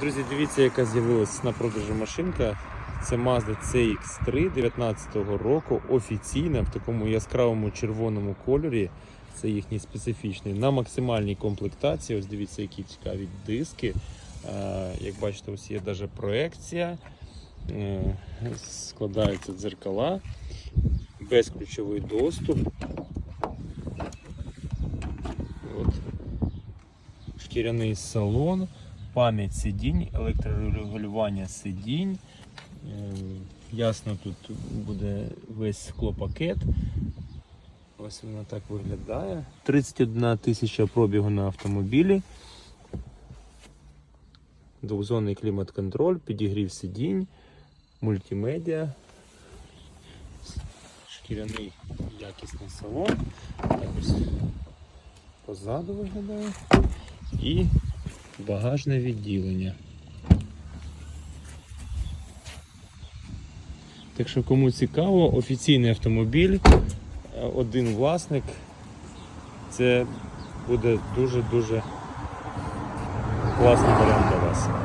Друзі, дивіться, яка з'явилась на продажу машинка. Це Mazda CX3 19-го року, офіційна в такому яскравому червоному кольорі. Це їхній специфічний. На максимальній комплектації. Ось дивіться, які цікаві диски. Е, Як бачите, ось є навіть проекція. Е, Складаються дзеркала, безключовий доступ. От. Шкіряний салон, пам'ять сидінь, електрорегулювання сидінь. Е, Ясно, тут буде весь склопакет. Ось вона так виглядає. 31 тисяча пробігу на автомобілі. Двохзонний клімат-контроль, підігрів сидінь, мультимедіа, шкіряний якісний салон. Ось позаду виглядає. І багажне відділення. Так що кому цікаво, офіційний автомобіль, е, один власник. Це буде дуже-дуже класний варіант для вас.